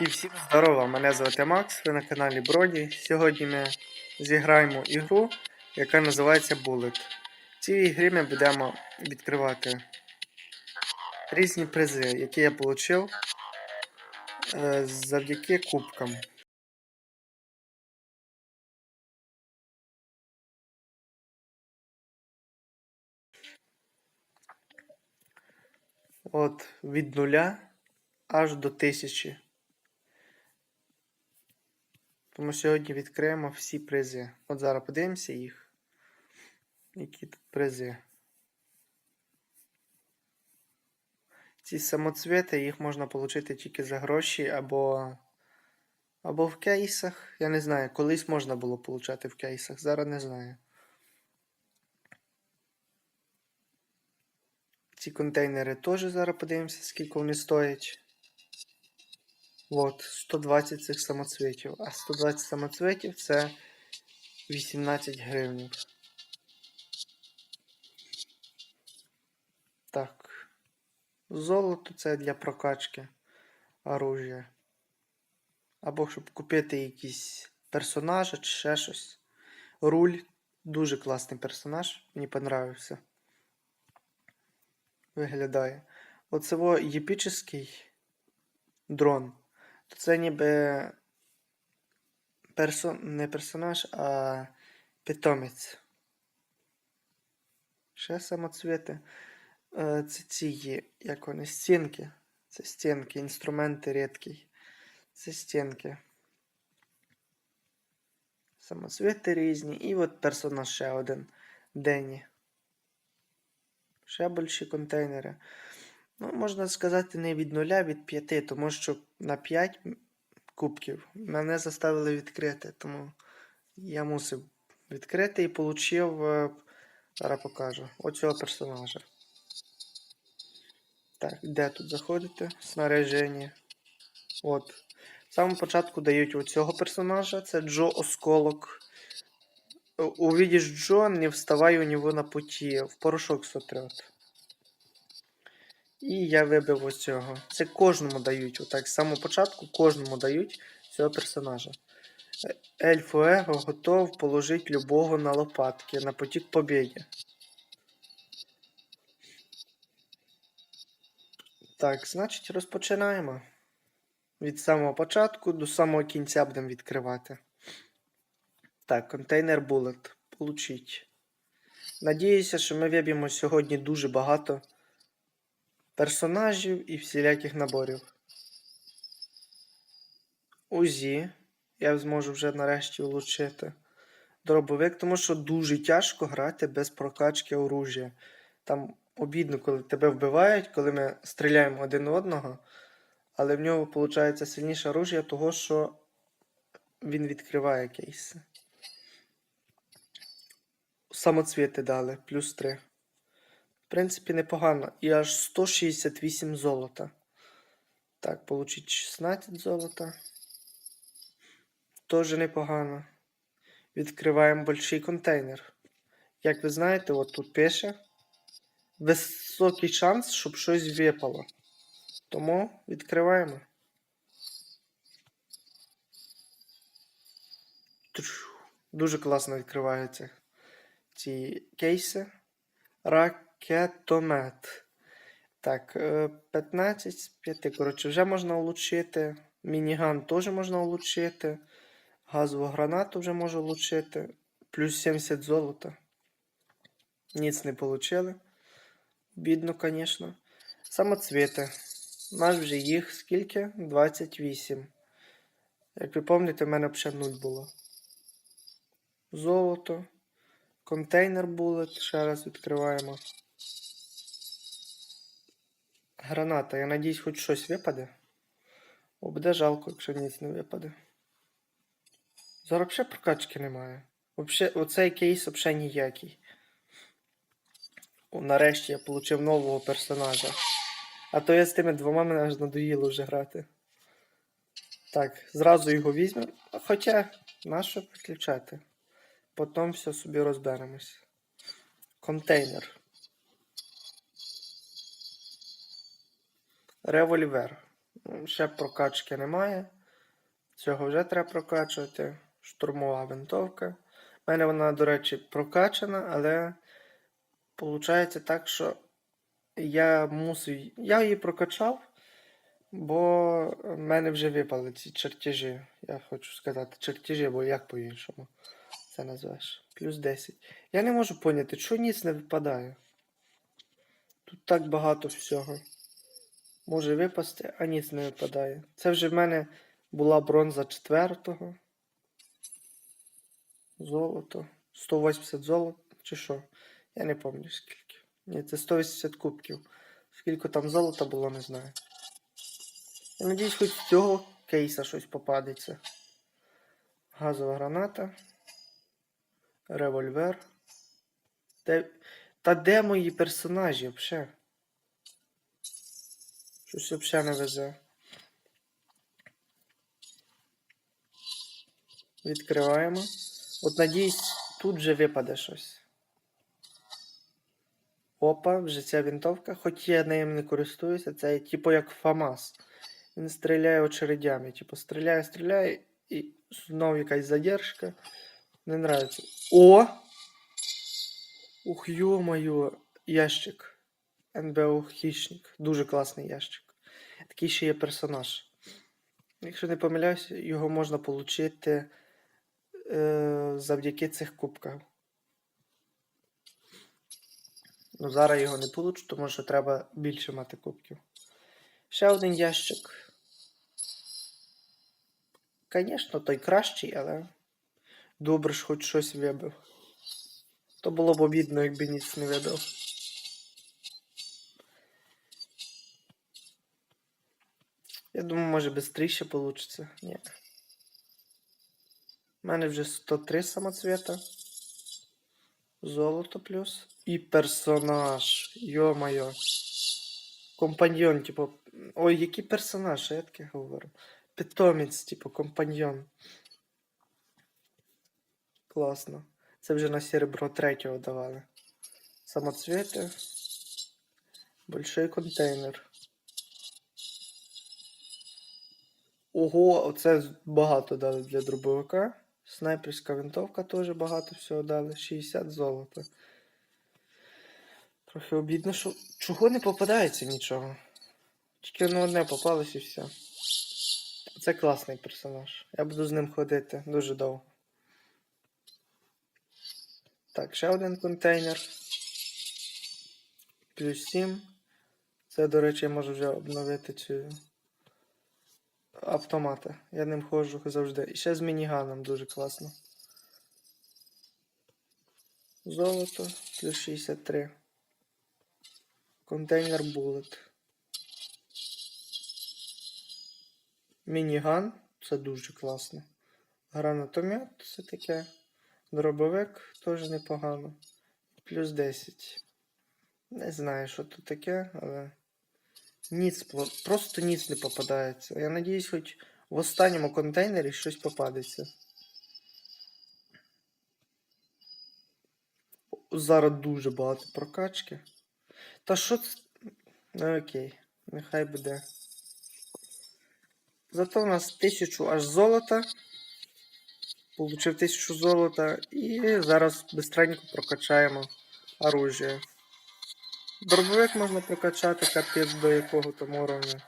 І всім здорово! Мене звати Макс, ви на каналі Броді. Сьогодні ми зіграємо ігру, яка називається Bullet. В цій ігрі ми будемо відкривати різні призи, які я отримав е, завдяки кубкам. От від нуля аж до тисячі. Тому сьогодні відкриємо всі призи. От зараз подивимося їх. Які тут призи. Ці самоцвіти їх можна отримати тільки за гроші або. Або в кейсах. Я не знаю, колись можна було отримати в кейсах, зараз не знаю. Ці контейнери теж зараз подивимося, скільки вони стоять. От, 120 цих самоцвітів. А 120 самоцвітів це 18 гривень. Так. Золото це для прокачки оружия. Або щоб купити якісь персонажі чи ще щось. Руль. Дуже класний персонаж. Мені понравився. Виглядає. Оце єпічний дрон то це ніби персон... не персонаж, а питомець. Ще самоцвіти. Е, це ці як вони, стінки. Це стінки, інструменти рідкі. Це стінки. Самоцвіти різні. І от персонаж ще один. Дені. Ще більші контейнери. Ну, можна сказати, не від нуля, від п'яти, тому що на 5 кубків мене заставили відкрити, тому я мусив відкрити і отримав, зараз покажу, оцього персонажа. Так, де тут заходите? Снаряження. От. В самому початку дають оцього персонажа, це Джо Осколок. Увидишь Джо, не вставай у нього на путі, в порошок сотрет. І я вибив ось цього. Це кожному дають. Отак, з самого початку кожному дають цього персонажа. Ельфу Его готов положити любого на лопатки на потік побіги. Так, значить, розпочинаємо. Від самого початку до самого кінця будемо відкривати. Так, контейнер Bullet. Получить. Надіюся, що ми виб'ємо сьогодні дуже багато персонажів і всіляких наборів. УЗІ. Я зможу вже нарешті влучити дробовик, тому що дуже тяжко грати без прокачки оружия. Там обідно, коли тебе вбивають, коли ми стріляємо один одного, але в нього виходить сильніше оружие, того що він відкриває кейси. Самоцвіти дали, плюс 3. В принципі, непогано. І аж 168 золота. Так, получить 16 золота. Тоже непогано. Відкриваємо больший контейнер. Як ви знаєте, от тут пише високий шанс, щоб щось випало. Тому відкриваємо. Дуже класно відкриваються ці кейси. Рак Кетомет. Так, 15 е, з 5. Коротше, вже можна влучити. Мініган теж можна влучити. Газову гранату вже можу влучити. Плюс 70 золота. Ніц не отримали. Бідно, звісно. Самоцвіти. У нас вже їх скільки? 28. Як ви пам'ятаєте, в мене взагалі 0 було. Золото. Контейнер булет. Ще раз відкриваємо. Граната. Я надіюсь, хоч щось випаде. О, буде жалко, якщо ніч не випаде. Зараз взагалі прокачки немає. Вообще, оцей кейс взагалі ніякий. О, нарешті я отримав нового персонажа. А то я з тими двома мене аж надоїло вже грати. Так, зразу його візьмемо. Хоча, нащо підключати? Потім все собі розберемось. Контейнер. Револьвер. Ну, Ще прокачки немає. Цього вже треба прокачувати. Штурмова винтовка. У мене вона, до речі, прокачана, але виходить так, що я мусив. Я її прокачав, бо в мене вже випали ці чертежі. Я хочу сказати, чертежі, бо як по-іншому це назвеш. Плюс 10. Я не можу поняти, чого ніц не випадає. Тут так багато всього. Може випасти, а ніц не випадає. Це вже в мене була бронза четвертого. Золото. 180 золота. Чи що? Я не пам'ятаю скільки. Ні, це 180 кубків. Скільки там золота було, не знаю. Я надіюсь, хоч з цього кейса щось попадеться. Газова граната. Револьвер. Та де мої персонажі взагалі? Щось взагалі не везе. Відкриваємо. От надіюсь, тут вже випаде щось. Опа, вже ця винтовка, хоч я нею не користуюся, це типу як ФАМАС. Він стріляє очередями. Типу, стріляє, стріляє, і знову якась задержка. Не нравится. О! Ух, ё-моё, ящик. НБО Хищник. Дуже класний ящик. Такий ще є персонаж. Якщо не помиляюся, його можна отримати е, завдяки цих кубках. Ну, зараз його не получу, тому що треба більше мати кубків. Ще один ящик. Звісно, той кращий, але добре ж хоч щось вибив. То було б обідно, якби ніц не вибив. Я думаю, може швидше вийде. Ні. У мене вже 103 самоцвета. Золото плюс. І персонаж. Йо-моє. Компаньйон, типу. Ой, який персонаж, я таке говорю. Питомець, типу, компаньйон. Класно. Це вже на серебро третього давали. Самоцвети. Большой контейнер. Ого, оце багато дали для дробовика. Снайперська винтовка теж багато всього дали. 60 золота. Трохи обідно, що чого не попадається нічого. Тільки на одне попалось і все. Це класний персонаж. Я буду з ним ходити дуже довго. Так, ще один контейнер. Плюс 7. Це, до речі, я можу вже обновити цю автомата. Я ним ходжу завжди. І ще з мініганом дуже класно. Золото плюс 63. Контейнер булет. Мініган це дуже класно. Гранатомет це таке. Дробовик теж непогано. Плюс 10. Не знаю, що тут таке, але. Ніц, просто ніц не попадається. Я надіюсь, хоч в останньому контейнері щось попадеться. Зараз дуже багато прокачки. Та що це? Ну окей, нехай буде. Зато у нас тисячу аж золота. Получив тисячу золота і зараз бистренько прокачаємо оружие. Дробовик можна прокачати капець до якого там уровня.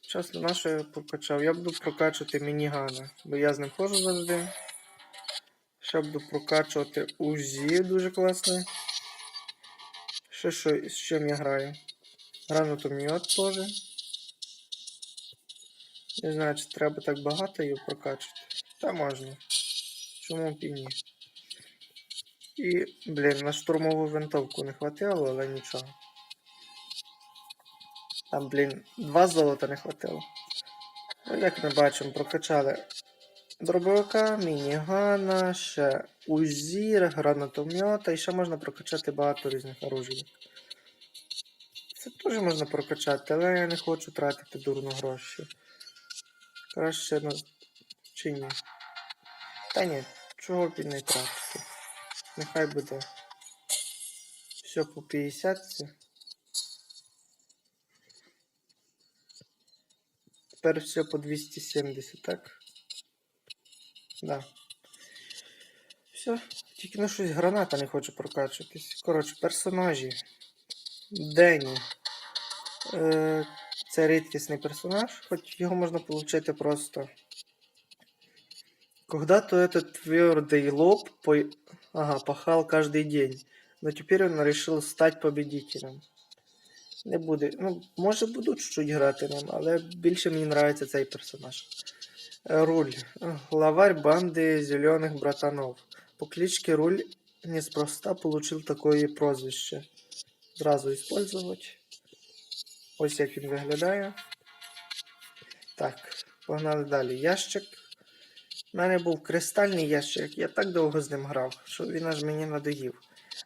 Час на що я прокачав. Я буду прокачувати мінігана, бо я з ним ходжу завжди. Ще буду прокачувати УЗІ дуже класний. Ще що, з чим я граю? Гранатомет теж. Не знаю, чи треба так багато її прокачувати. Та можна. Чому б і ні? І, блін, на штурмову винтовку не хватило, але нічого. Там, блін, два золота не хватило. Ну, як ми бачимо, прокачали дробовика, мінігана, ще узір, гранатомета, і ще можна прокачати багато різних оружій. Це теж можна прокачати, але я не хочу тратити дурно гроші. Краще на. Чи ні? Та ні, чого б і не тратити. Нехай буде. Все по 50. тепер все по 270, так? Да. Все, тільки на щось граната не хоче прокачуватись. Коротше, персонажі. Денні. Е, це рідкісний персонаж, хоч його можна отримати просто. Когда-то этот твердый лоб по... ага, пахал каждый день, но теперь он решил стать победителем. Не буде. Ну, може буду чуть-чуть грати ним, але більше мені подобається цей персонаж. Е, Руль. Е, Главарь банди зеленых братанов. По кличке Руль неспроста получил такое прозвище. Зразу использовать. Ось як він виглядає. Так, погнали далі. Ящик. У мене був кристальний ящик, я так довго з ним грав, що він аж мені надоїв.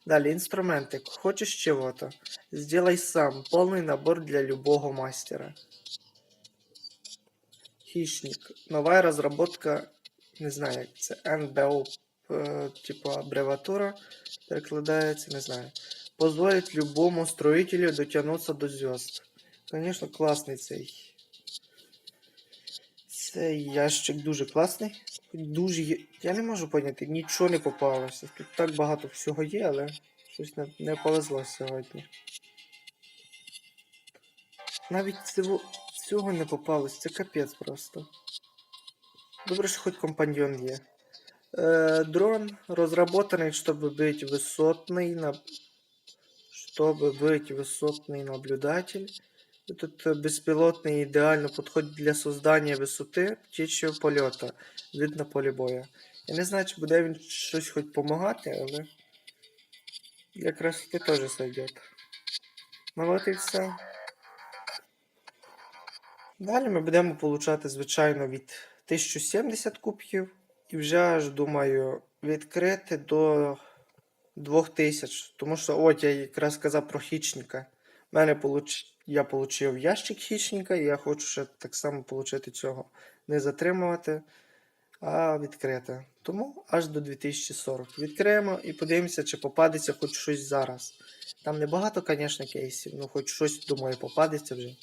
Далі, інструментик. Хочеш чего-то? Сделай сам. Повний набор для любого мастера. Хищник. Нова разработка, не знаю, як це НБО, е, типу абревиатура перекладається, не знаю. Позволить любому строителю дотягнуться до звезд. Звісно, класний цей. Цей ящик дуже класний. Дуже є... Я не можу поняти, нічого не попалося. Тут так багато всього є, але щось не, не повезло сьогодні. Навіть цього, цього не попалось, це капець просто. Добре, що хоч компаньйон є. Е, дрон разработанный, чтобы быть высотный, на... чтобы быть высотный наблюдатель. Этот э, беспилотный идеально подходит для создания висоти птичого польоту від на полі бою. Я не знаю, чи буде він щось хоч допомагати, але для красоти теж сойдет. Ну от і все. Далі ми будемо получати, звичайно, від 1070 кубків. І вже аж думаю відкрити до 2000. Тому що от я якраз казав про хічника. У мене получ... я отримав ящик хічника, і я хочу ще так само отримати цього. Не затримувати, а відкрити. Тому аж до 2040. Відкриємо і подивимося, чи попадеться хоч щось зараз. Там небагато, звісно, кейсів, ну хоч щось, думаю, попадеться вже.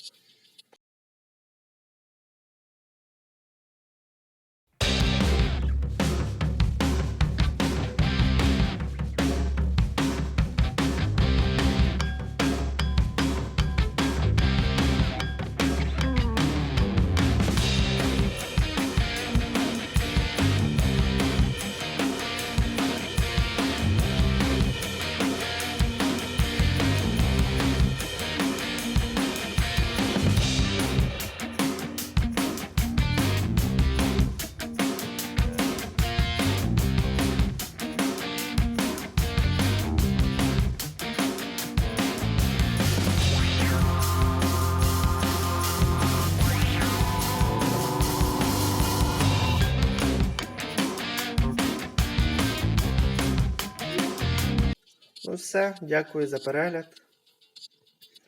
Ну все, дякую за перегляд.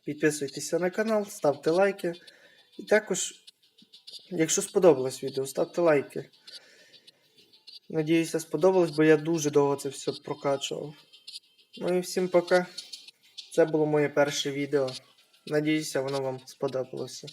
Підписуйтеся на канал, ставте лайки. І також, якщо сподобалось відео, ставте лайки. Надіюся, сподобалось, бо я дуже довго це все прокачував. Ну і всім пока. Це було моє перше відео. Надіюся, воно вам сподобалося.